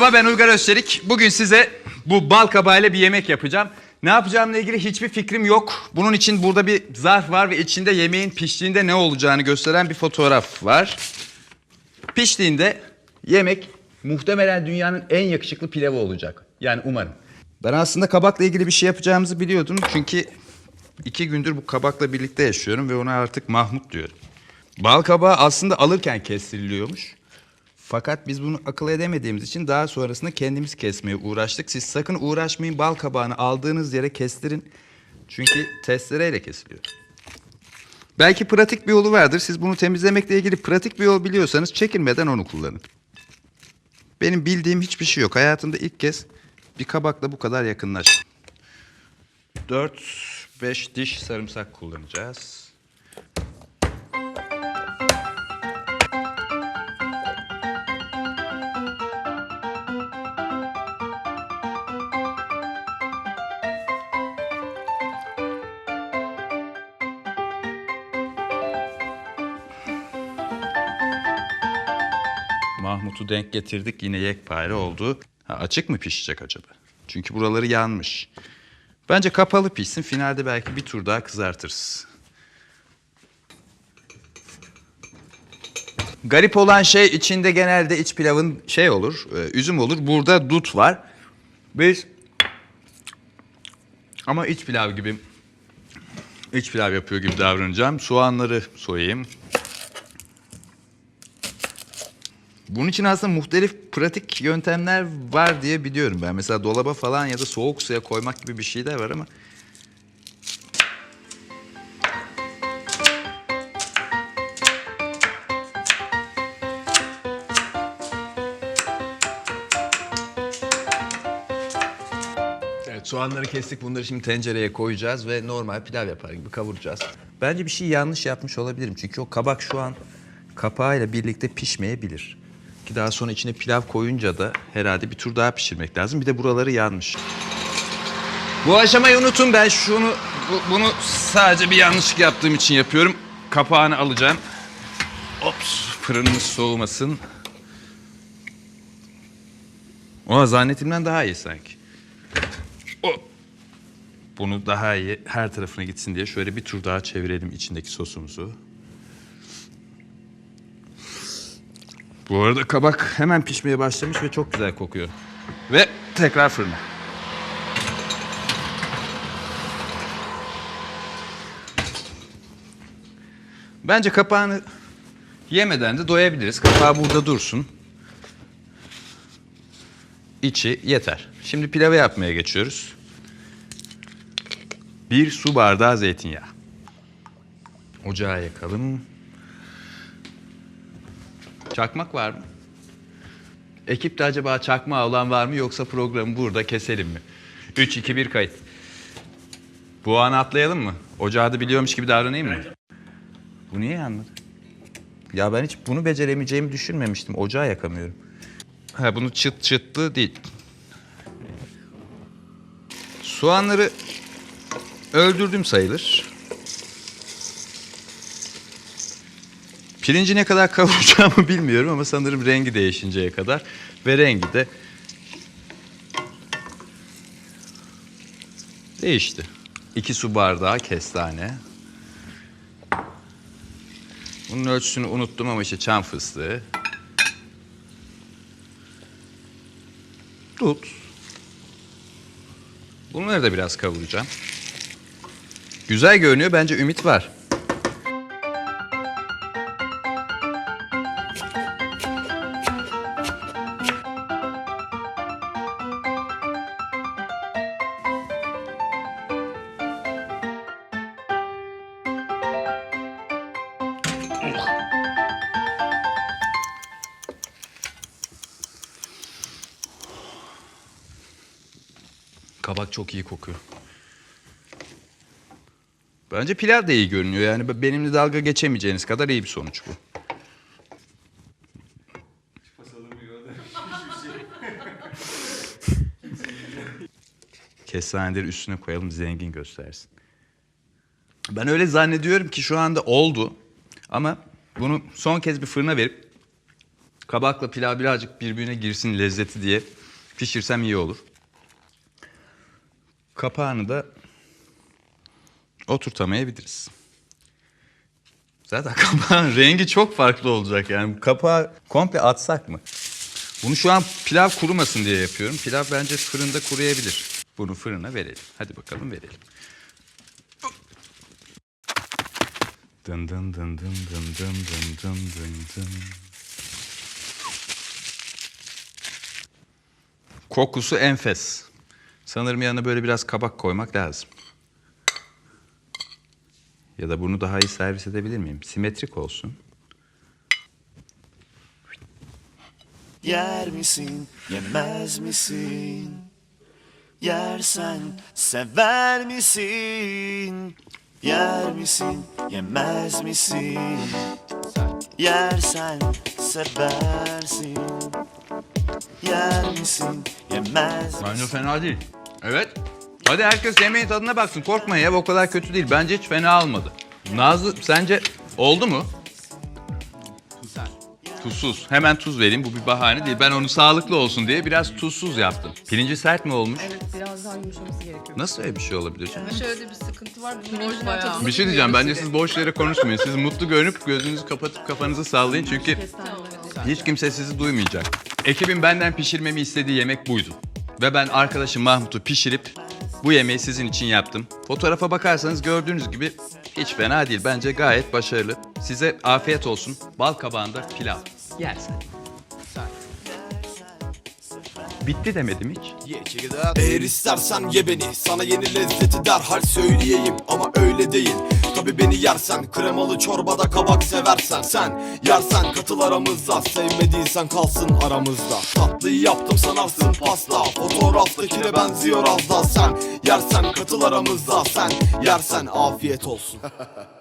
Merhaba ben Uygar Özçelik. Bugün size bu bal kabağıyla bir yemek yapacağım. Ne yapacağımla ilgili hiçbir fikrim yok. Bunun için burada bir zarf var ve içinde yemeğin piştiğinde ne olacağını gösteren bir fotoğraf var. Piştiğinde yemek muhtemelen dünyanın en yakışıklı pilavı olacak. Yani umarım. Ben aslında kabakla ilgili bir şey yapacağımızı biliyordum. Çünkü iki gündür bu kabakla birlikte yaşıyorum ve ona artık Mahmut diyorum. Bal kabağı aslında alırken kestiriliyormuş. Fakat biz bunu akıl edemediğimiz için daha sonrasında kendimiz kesmeye uğraştık. Siz sakın uğraşmayın bal kabağını aldığınız yere kestirin. Çünkü testereyle kesiliyor. Belki pratik bir yolu vardır. Siz bunu temizlemekle ilgili pratik bir yol biliyorsanız çekinmeden onu kullanın. Benim bildiğim hiçbir şey yok. Hayatımda ilk kez bir kabakla bu kadar yakınlaştım. 4-5 diş sarımsak kullanacağız. Mahmut'u denk getirdik yine yekpare oldu. Ha, açık mı pişecek acaba? Çünkü buraları yanmış. Bence kapalı pişsin. Finalde belki bir tur daha kızartırız. Garip olan şey içinde genelde iç pilavın şey olur, e, üzüm olur. Burada dut var. Biz ama iç pilav gibi iç pilav yapıyor gibi davranacağım. Soğanları soyayım. Bunun için aslında muhtelif pratik yöntemler var diye biliyorum ben. Mesela dolaba falan ya da soğuk suya koymak gibi bir şeyler var ama... Evet soğanları kestik. Bunları şimdi tencereye koyacağız ve normal pilav yapar gibi kavuracağız. Bence bir şey yanlış yapmış olabilirim. Çünkü o kabak şu an kapağıyla birlikte pişmeyebilir. Ki daha sonra içine pilav koyunca da herhalde bir tur daha pişirmek lazım. Bir de buraları yanmış. Bu aşamayı unutun. Ben şunu bu- bunu sadece bir yanlışlık yaptığım için yapıyorum. Kapağını alacağım. Ops fırınımız soğumasın. O zannettiğimden daha iyi sanki. Hop. Bunu daha iyi her tarafına gitsin diye şöyle bir tur daha çevirelim içindeki sosumuzu. Bu arada kabak hemen pişmeye başlamış ve çok güzel kokuyor. Ve tekrar fırına. Bence kapağını yemeden de doyabiliriz. Kapağı burada dursun. İçi yeter. Şimdi pilavı yapmaya geçiyoruz. Bir su bardağı zeytinyağı. Ocağı yakalım. Çakmak var mı? Ekipte acaba çakmağı olan var mı yoksa programı burada keselim mi? 3, 2, 1 kayıt. Bu anı atlayalım mı? Ocağı da biliyormuş gibi davranayım mı? Bu niye yanmadı? Ya ben hiç bunu beceremeyeceğimi düşünmemiştim. Ocağı yakamıyorum. Ha bunu çıt çıtlı değil. Soğanları öldürdüm sayılır. Pirinci ne kadar kavuracağımı bilmiyorum ama sanırım rengi değişinceye kadar ve rengi de değişti. İki su bardağı kestane. Bunun ölçüsünü unuttum ama işte çam fıstığı. Tut. Bunları da biraz kavuracağım. Güzel görünüyor. Bence ümit var. Kabak çok iyi kokuyor. Bence pilav da iyi görünüyor. Yani benimle dalga geçemeyeceğiniz kadar iyi bir sonuç bu. Kestaneleri üstüne koyalım zengin göstersin. Ben öyle zannediyorum ki şu anda oldu. Ama bunu son kez bir fırına verip Kabakla pilav birazcık birbirine girsin lezzeti diye pişirsem iyi olur. Kapağını da oturtamayabiliriz. Zaten kapağın rengi çok farklı olacak yani. Kapağı komple atsak mı? Bunu şu an pilav kurumasın diye yapıyorum. Pilav bence fırında kuruyabilir. Bunu fırına verelim. Hadi bakalım verelim. Dın dın dın dın dın dın dın dın dın dın. Kokusu enfes. Sanırım yanına böyle biraz kabak koymak lazım. Ya da bunu daha iyi servis edebilir miyim? Simetrik olsun. Yer misin, yemez misin? Yersen sever misin? Yer misin, yemez misin? Yersen seversin. Yer misin, yemez Bence fena değil. Evet. Hadi herkes yemeğin tadına baksın. Korkma ya o kadar kötü değil. Bence hiç fena olmadı. Nazlı sence oldu mu? Tuzsuz. Hemen tuz vereyim. Bu bir bahane değil. Ben onu sağlıklı olsun diye biraz tuzsuz yaptım. Pirinci sert mi olmuş? Evet biraz daha yumuşaması gerekiyor. Nasıl öyle bir şey olabilir? Şöyle bir sıkıntı var. Bunun orijinal tadını Bir şey diyeceğim. Bence siz boş yere konuşmayın. Siz mutlu görünüp gözünüzü kapatıp kafanızı sallayın. Çünkü hiç kimse sizi duymayacak. Ekibin benden pişirmemi istediği yemek buydu. Ve ben arkadaşım Mahmut'u pişirip bu yemeği sizin için yaptım. Fotoğrafa bakarsanız gördüğünüz gibi hiç fena değil. Bence gayet başarılı. Size afiyet olsun. Bal kabağında pilav. Yersen. Bitti demedim hiç. Eğer istersen ye beni Sana yeni lezzeti derhal söyleyeyim Ama öyle değil Tabi beni yersen Kremalı çorbada kabak seversen. Sen yersen katıl aramızda Sevmediysen kalsın aramızda. Tatlıyı yaptım sanarsın pasta. Fotoğraftakine benziyor az da Sen yersen katıl aramızda Sen yersen afiyet olsun